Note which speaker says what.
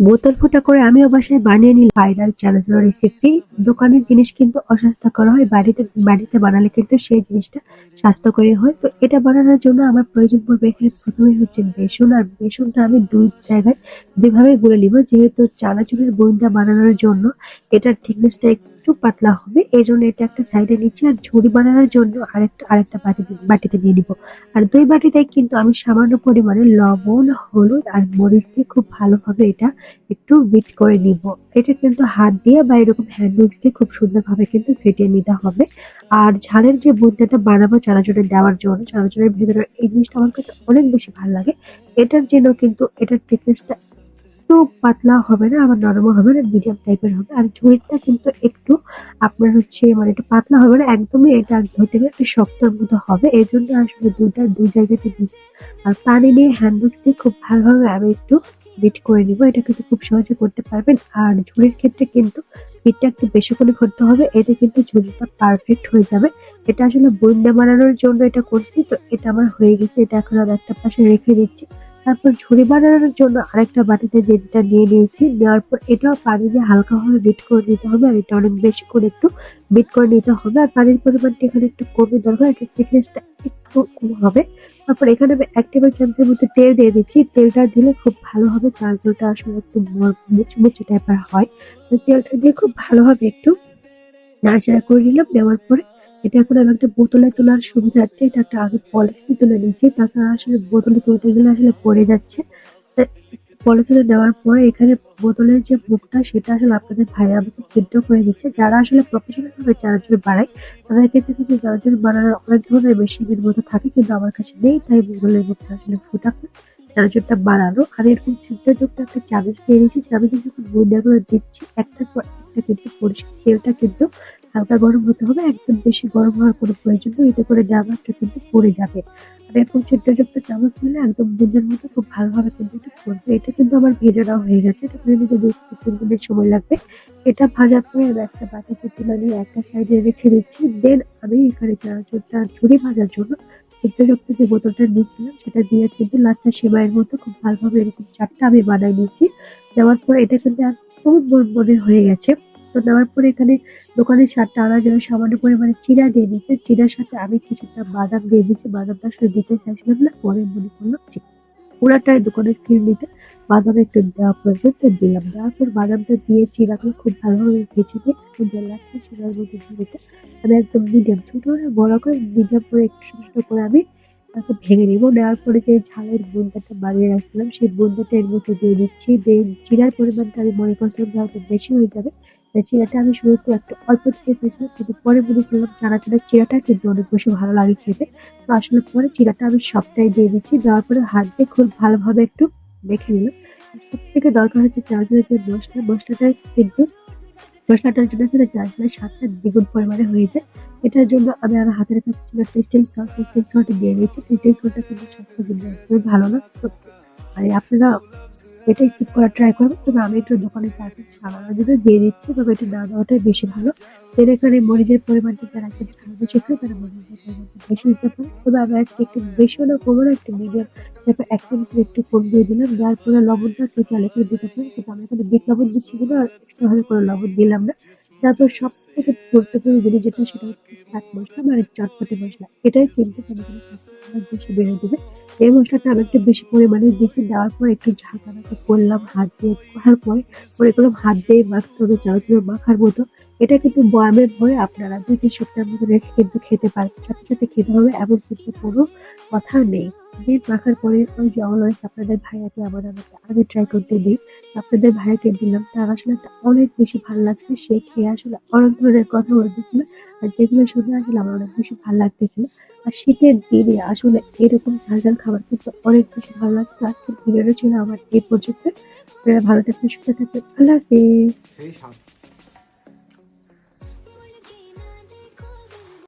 Speaker 1: বোতল ফোটা করে আমি অবশ্যই বানিয়ে নিই ভাইরাল চানাচুর রেসিপি দোকানের জিনিস কিন্তু অস্বাস্থ্যকর হয়, বাড়িতে বাড়িতে বানালে কিন্তু সেই জিনিসটা স্বাস্থ্যকরী হয়। তো এটা বানানোর জন্য আমার প্রয়োজন পড়বে এখানে প্রথমে হচ্ছে বেসন। আর বেসনটা আমি দুই জায়গায় দুইভাবে গুলে নিব। যেহেতু চানাচুরের গোয়েন্দা বানানোর জন্য এটার থিকনেসটা একটু পাতলা হবে, এই জন্য এটা একটা সাইডে নিচ্ছি আর ঝুড়ি বানানোর জন্য আরেকটা আরেকটা বাটি বাটিতে নিয়ে নিব আর দুই বাটিতে কিন্তু আমি সামান্য পরিমাণে লবণ, হলুদ আর মরিচ দিয়ে খুব ভালোভাবে এটা একটু বিট করে নিব। এটা কিন্তু হাত দিয়ে বা এরকম হ্যান্ড দিয়ে খুব সুন্দরভাবে কিন্তু ফেটিয়ে নিতে হবে। আর ঝালের যে বুন্দাটা বানাবো চানাচুরে দেওয়ার জন্য, চানাচুরের ভেতরে এই জিনিসটা আমার কাছে অনেক বেশি ভালো লাগে। এটার জন্য কিন্তু এটার থিকনেসটা একটু পাতলা হবে না, আবার নরমও হবে না মিডিয়াম টাইপের হবে। আর ঝুড়িটা কিন্তু একটু আপনার হচ্ছে মানে একটু পাতলা হবে না, একদমই এটা ধরতে গেলে একটু মতো হবে। এই জন্য আসলে দুইটা দু জায়গাতে দিচ্ছি আর পানি নিয়ে হ্যান্ড উইক্স দিয়ে খুব ভালোভাবে আমি একটু বিট করে নিব। এটা কিন্তু খুব সহজে করতে পারবেন। আর ঝুড়ির ক্ষেত্রে কিন্তু বিটটা একটু বেশি করে করতে হবে। এতে কিন্তু ঝুড়িটা পারফেক্ট হয়ে যাবে। এটা আসলে বইন্দা বানানোর জন্য এটা করছি, তো এটা আমার হয়ে গেছে। এটা এখন আমি একটা পাশে রেখে দিচ্ছি। তারপর ঝুড়ি বানানোর জন্য আরেকটা বাটিতে যেটা নিয়ে নিয়েছি, নেওয়ার পর এটাও পানি দিয়ে হালকাভাবে বিট করে নিতে হবে আর এটা অনেক বেশি করে একটু বিট করে নিতে হবে। আর পানির পরিমাণটা এখানে একটু কমে দরকার এটা থিকনেসটা একটু কম হবে। তারপর এখানে আমি এক টেবিল চামচের মধ্যে তেল দিয়ে দিচ্ছি। তেলটা দিলে খুব ভালো হবে চানাচুরটা আসলে একটু মুচমুচে টাইপের হয়। তেলটা দিয়ে খুব ভালোভাবে একটু নাড়াচাড়া করে নিলাম নেওয়ার পরে এটা এখন আমি একটা বোতলে তোলার সুবিধার্থে, এটা একটা আগে পলিথিনে তুলে নিয়েছি, তাছাড়া আসলে বোতলে তুলতে গেলে আসলে পড়ে যাচ্ছে। পলিথিনে নেওয়ার পরে এখানে বোতলের যে মুখটা, সেটা আসলে আপনাদের ভাই আমাকে সিদ্ধ করে দিচ্ছে। যারা আসলে প্রফেশনাল ভাবে চানাচুর বানায়, তাদের ক্ষেত্রে কিন্তু চানাচুর বানানোর অনেক ধরনের মেশিনের মতো থাকে, কিন্তু আমার কাছে নেই, তাই বোতলের মুখটা আসলে ফুটা করে চানাচুরটা বানানো, আর এরকম সিদ্ধযুক্ত একটা চামচ দিয়ে দিয়েছি চামচে যখন করে দিচ্ছি, একটার পর একটা কিন্তু পরিষ্কার তেলটা কিন্তু হালকা গরম হতে হবে, একদম বেশি গরম হওয়ার কোনো প্রয়োজন নেই, এতে করে জামাটা কিন্তু পড়ে যাবে। আর এরকম ছিদ্রযুক্ত চামচ দিলে একদম বুন্দের মতো খুব ভালোভাবে কিন্তু এটা পড়বে। এটা কিন্তু আমার ভেজাটাও হয়ে গেছে, এটা করে নিতে থেকে তিন মিনিট সময় লাগবে। এটা ভাজার পরে আমি একটা বাটিতে তুলে নিয়ে একটা সাইডে রেখে দিচ্ছি। দেন আমি এখানে চানাচুরটা ঝুড়ি ভাজার জন্য ছিদ্রযুক্ত যে বোতলটা নিয়েছিলাম, সেটা দিয়ে কিন্তু লাচ্চা সেমাইয়ের মতো খুব ভালোভাবে এরকম চারটা আমি বানাই নিয়েছি। দেওয়ার পরে এটা কিন্তু একদম মনে হয়ে গেছে। তো দেওয়ার পরে এখানে দোকানের স্বাদটা আনার জন্য সামান্য পরিমাণে চিরা দিয়ে দিয়েছে। চিরার সাথে আমি কিছুটা বাদাম দিয়ে দিয়েছি। বাদামটা আসলে দিতে চাইছিলাম না, পরে মনে করল যে পুরাটাই দোকানের ফিরনিতে বাদাম একটু দেওয়া প্রয়োজন, তো দিলাম। দেওয়ার পর বাদামটা দিয়ে চিরাগুলো খুব ভালোভাবে ভেজে দিয়ে এখন লাচ্ছা, সেটার মধ্যে দিয়ে দিতে। আমি একদম মিডিয়াম ছোট করে বড় করে মিডিয়াম করে একটু ছোট করে আমি তাকে ভেঙে নিব। নেওয়ার পরে যে ঝালের বুন্দাটা বানিয়ে রাখছিলাম, সেই বুন্দাটা এর মধ্যে দিয়ে দিচ্ছি। দিয়ে চিরার পরিমাণটা আমি মনে করছিলাম যে বেশি হয়ে যাবে। চিরাটা আমি শুরুতে একটু অল্প দিতে চাইছিলাম, কিন্তু পরে মনে করলাম চানাচুরের চিরাটা কিন্তু অনেক বেশি ভালো লাগে খেতে। তো আসলে পরে চিরাটা আমি সবটাই দিয়ে দিচ্ছি, দেওয়ার পরে হাত দিয়ে খুব ভালোভাবে একটু মেখে নিলাম। সব থেকে দরকার হচ্ছে চানাচুরের যে মশলা, মশলাটা কিন্তু মশলাটার জন্য কিন্তু চানাচুরের স্বাদটা দ্বিগুণ পরিমাণে হয়ে যায়। এটার জন্য আমি আমার হাতের কাছে ছিল টেস্টিং সল্ট টেস্টিং সল্ট দিয়ে নিয়েছি টেস্টিং সল্টটা কিন্তু জন্য একদমই ভালো না আর আপনারা এটা স্কিপ করার ট্রাই করবেন তবে আমি একটু দোকানে প্যাকেট সামান্য জন্য দিয়ে দিচ্ছি, তবে এটা না দেওয়াটাই বেশি ভালো। এর এখানে মরিচের পরিমাণটা যারা খেতে বেশি খায় তারা মরিচের পরিমাণটা বেশি দিতে পারে। তবে আমি আজকে একটু বেশি হলেও কমো না, একটু মিডিয়াম তারপর এক চামচের একটু কম দিয়ে দিলাম। যার ফলে লবণটা একটু চালে করে দিতে পারি, কিন্তু আমি এখানে বিট লবণ দিচ্ছি কিনা, আর এক্সট্রা ভাবে কোনো লবণ দিলাম না। তারপর সব থেকে গুরুত্বপূর্ণ জিনিস যেটা, সেটা হচ্ছে চাট মশলা মানে চটপটি মশলা। এটাই কিন্তু বেশি বেড়ে দেবে। এই মশলাটা আমি একটু বেশি পরিমাণে দিয়েছি দেওয়ার পর একটু ঝাঁকা নাকা করলাম, হাত দিয়ে করার পরে। পরে করলাম হাত দিয়ে মাখতে হবে চানাচুর মাখার মতো। এটা কিন্তু বয়ামের ভয়ে আপনারা দুই তিন সপ্তাহের মতো রেখে কিন্তু খেতে পারেন। সাথে সাথে খেতে হবে এমন কিন্তু কোনো কথা নেই। ডিম মাখার পরে ওই যে অলওয়েজ আপনাদের ভাইয়াকে আবার আমাকে আগে ট্রাই করতে দিই। আপনাদের ভাইয়াকে দিলাম। তার আসলে অনেক বেশি ভালো লাগছে। সে খেয়ে আসলে অনেক ধরনের কথা বলে দিচ্ছিল আর যেগুলো শুনে আসলে আমার অনেক বেশি ভালো লাগতেছিল। আর শীতের দিনে আসলে এরকম ঝাল ঝাল খাবার কিন্তু অনেক বেশি ভালো লাগতো আজকের ভিডিওটা ছিল আমার এই পর্যন্ত। ভালো থাকবেন, সুস্থ থাকবেন। আল্লাহ হাফিজ।